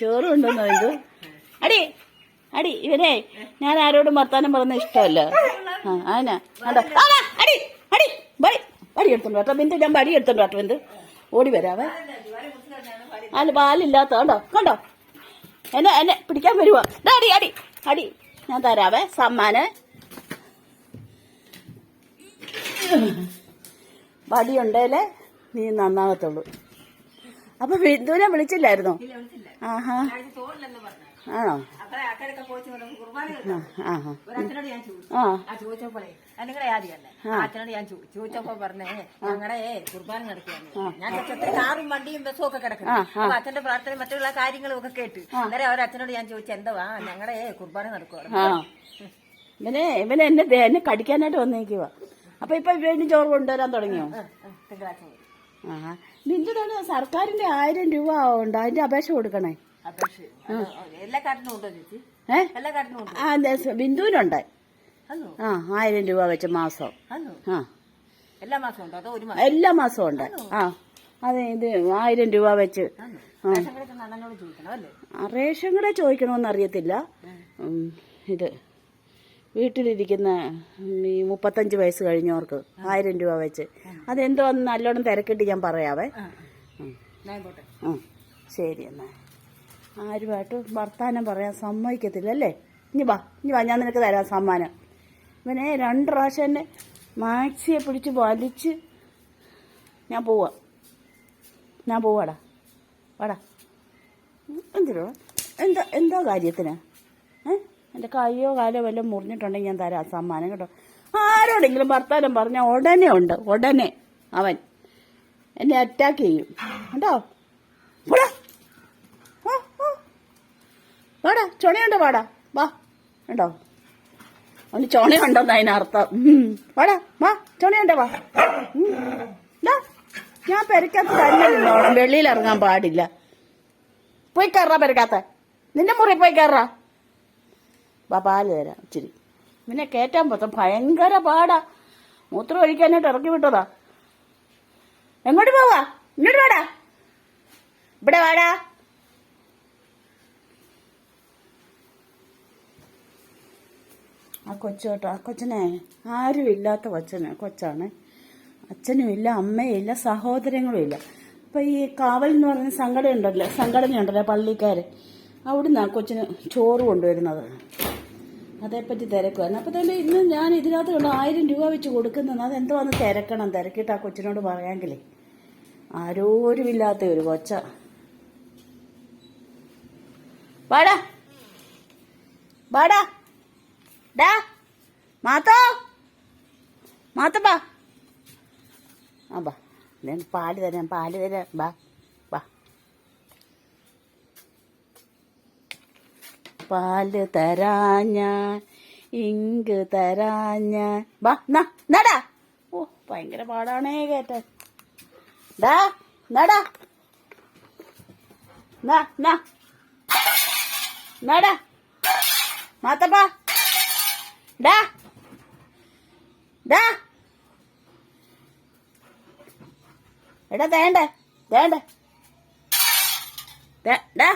ചോറ് കൊണ്ടുവന്നോ ഇത്? അടി അടി ഇവരെ ഞാൻ ആരോടും വർത്താനം പറഞ്ഞ ഇഷ്ടമല്ല. ആ അതിനാ കണ്ടോ ആ, അടി അടി ബടി ബടി എടുത്തോണ്ട് കേട്ടോ. ബിന്ദു ഞാൻ ബടി എടുത്തോണ്ട് കേട്ടോ ബിന്ദു. ഓടി വരാവേ അല്ല പാലില്ലാത്ത കണ്ടോ കണ്ടോ? എന്നെ എന്നെ പിടിക്കാൻ വരുവാ. അടി അടി അടി. ഞാൻ തരാവേ സമ്മാനം. വടി ഉണ്ടേലേ നീ നന്നാകത്തുള്ളൂ അപ്പൊ ബിന്ദുവിനെ വിളിച്ചില്ലായിരുന്നോ? ആഹാ. ആണോ? ആ, ആഹാ ചോദിച്ചപ്പോഴേ ആദ്യമല്ലേ? അച്ഛനോട് ഞാൻ ചോ- ചോദിച്ചപ്പോ പറഞ്ഞേ ഞങ്ങളുടെ കുർബാന നടക്കുകയാണ്. ഞാൻ കാറും വണ്ടിയും ബസ്സും ഒക്കെ കിടക്കുന്നു. അപ്പൊ അച്ഛന്റെ പ്രാർത്ഥന മറ്റുള്ള കാര്യങ്ങളും ഒക്കെ കേട്ട് അന്നേരം അവർ അച്ഛനോട് ഞാൻ ചോദിച്ചു എന്തുവാ ഞങ്ങളെ കുർബാന നടക്കുവാ? ഇവനെ ഇവനെ എന്നെ എന്നെ കടിക്കാനായിട്ട് വന്നേക്കുവാ. അപ്പൊ ഇപ്പൊ വീണ്ടും ചോറ് കൊണ്ടുവരാൻ തുടങ്ങിയോ? തിങ്കളാഴ്ച ആ ബിന്ദുതാണ് സർക്കാരിന്റെ ആയിരം രൂപ ഉണ്ട് അതിന്റെ അപേക്ഷ കൊടുക്കണേ. അപേക്ഷ. എല്ലാ കാട്ടിനും ഉണ്ടോ ചേച്ചി? ഏ? എല്ലാ കാട്ടിനും ഉണ്ടോ? ആ അതെ, സ- ബിന്ദുവിനുണ്ട്. അന്നോ ആ ആയിരം രൂപ വെച്ച് മാസം. അന്നോ ആ. എല്ലാ മാസവും ഉണ്ടോ? അതോ ഒരു മാസം? എല്ലാ മാസവും ഉണ്ട്. ആ. അതെ ഇത് ആയിരം രൂപ വെച്ച്. അന്നോ. റേഷൻ കടയിൽ അണ്ണനോട് ചോദിക്കണം അല്ലേ? ആ, റേഷൻ കൂടെ ചോദിക്കണമെന്ന് അറിയത്തില്ല. ഉം, ഇത്. വീട്ടിലിരിക്കുന്ന ഈ മുപ്പത്തഞ്ച് വയസ്സ് കഴിഞ്ഞവർക്ക് ആയിരം രൂപ വെച്ച്. അതെന്തോ ഒന്ന് നല്ലോണം തിരക്കിട്ട് ഞാൻ പറയാവേ. ശരി എന്നാ. ആരുമായിട്ട് വർത്താനം പറയാൻ സമ്മതിക്കത്തില്ല അല്ലേ? ഇനി വാ ഇനി വാ ഞാൻ നിനക്ക് തരാം സമ്മാനം. ഇവനെ രണ്ട് പ്രാവശ്യം എന്നെ മാക്സിയെ പിടിച്ച് വലിച്ച് ഞാൻ പോവാ. ഞാൻ പോവാടാ. വാടാ. എന്തിനോ? എന്താ എന്താ കാര്യത്തിന്? എന്റെ കയ്യോ കാലോ വല്ലതും മുറിഞ്ഞിട്ടുണ്ടെങ്കിൽ ഞാൻ തരാം സമ്മാനം കേട്ടോ. ആരോടെങ്കിലും വർത്താനം പറഞ്ഞാൽ ഉടനെ ഉണ്ട് ഉടനെ. അവൻ എന്നെ അറ്റാക്ക് ചെയ്യും. കേട്ടോ. വാടാ ചുണയുണ്ട് വാടാ. വാ ഉണ്ടോ അവന് ചുണയുണ്ടോന്ന് അതിനർത്ഥം. വാടാ വാ ചുണയുണ്ട് വാ. ഞാൻ പെരക്കകത്ത് തന്നെ നിന്നോളാം വെളിയിൽ ഇറങ്ങാൻ പാടില്ല. പോയി കയറാ പെരക്കാത്ത നിന്റെ മുറി പോയി കയറാ. പാൽ തരാം ഇച്ചിരി. പിന്നെ കയറ്റാൻ പറ്റും. ഭയങ്കര പാടാ. മൂത്രം ഒഴിക്കാനായിട്ട് ഇറക്കി വിട്ടതാ. എങ്ങോട്ട് പോവാ? ഇങ്ങോട്ട് വാടാ. ഇവിടെ വാടാ. ആ കൊച്ചോട്ടോ ആ കൊച്ചനെ ആരും ഇല്ലാത്ത കൊച്ചന് കൊച്ചാണ്. അച്ഛനും ഇല്ല അമ്മയും ഇല്ല സഹോദരങ്ങളും ഇല്ല. അപ്പൊ ഈ കാവൽ എന്ന് പറയുന്ന സംഘടന ഉണ്ടല്ലോ സംഘടന ഉണ്ടല്ലോ പള്ളിക്കാർ അവിടുന്ന് ആ കൊച്ചിന് ചോറ് കൊണ്ടുവരുന്നത്. അതേപ്പറ്റി തിരക്കുമായിരുന്നു അപ്പൊ തന്നെ ഇന്ന് ഞാൻ ഇതിനകത്ത് കണ്ടു ആയിരം രൂപ വെച്ച് കൊടുക്കുന്നത് അതെന്തോന്ന് തിരക്കണം. തിരക്കിയിട്ട് ആ കൊച്ചിനോട് പറയാമെങ്കിലേ ആരോരുമില്ലാത്ത ഒരു കൊച്ച. വാടാ. വാടാ. ഡാ. മാത്തോ. മാത്തപ്പാ. ആ ബാ. പാൽ തരാം പാൽ തരാം ബാ. പാൽ തരാഞ്ഞ ഇങ്ക് തരാഞ്ഞ വാ നാ നടാ. ഓ ഭയങ്കര പാടാണേ കേട്ടാൻ ഡാ നടാ. നാ നടാ. മാത്തപ്പാ. ഡാ. ഡാ. എടാ തേണ്ട തേണ്ട. ഡാ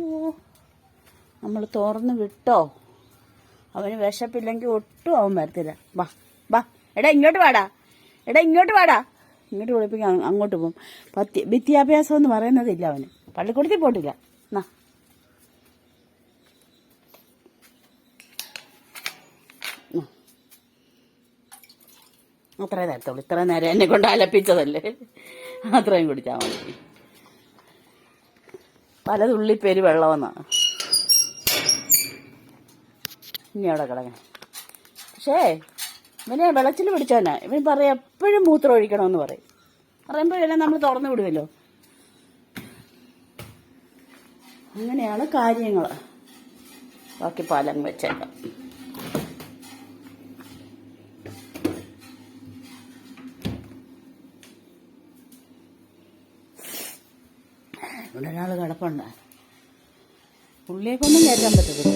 ഓ നമ്മൾ തുറന്ന് വിട്ടോ? അവന് വിശപ്പില്ലെങ്കിൽ ഒട്ടും അവൻ വരത്തില്ല. വാ വാ. എടാ ഇങ്ങോട്ട് വാടാ. എടാ ഇങ്ങോട്ട് വാടാ. ഇങ്ങോട്ട് വിളിപ്പിക്കാൻ അങ്ങോട്ട് പോകും. പത്തി വിദ്യാഭ്യാസം എന്ന് പറയുന്നതില്ല അവന്. പള്ളിക്കൂടത്തിൽ പോയിട്ടില്ല. എന്നാ അത്രേ തരത്തുള്ളൂ ഇത്ര നേരം എന്നെ കൊണ്ട് അലപ്പിച്ചതല്ലേ? അത്രയും കുടിച്ചാൽ മതി. പല തുള്ളിപ്പേര് വെള്ളമെന്നാണ് ഇനി അവിടെ കിടക്കാൻ പക്ഷേ ഇവനെ വെള്ളത്തിൽ പിടിച്ചവനാ. ഇവൻ പറയും എപ്പോഴും മൂത്രം ഒഴിക്കണമെന്ന് പറയും. പറയുമ്പോഴെല്ലാം നമ്മൾ തുറന്നു വിടുമല്ലോ അങ്ങനെയാണ് കാര്യങ്ങൾ. ബാക്കി പാലങ്ങ് വെച്ചേക്കാം. ഇവിടെ ഒരാൾ കിടപ്പുണ്ട്. പുള്ളിയെ കൊണ്ടും കയറ്റാൻ പറ്റത്തില്ല.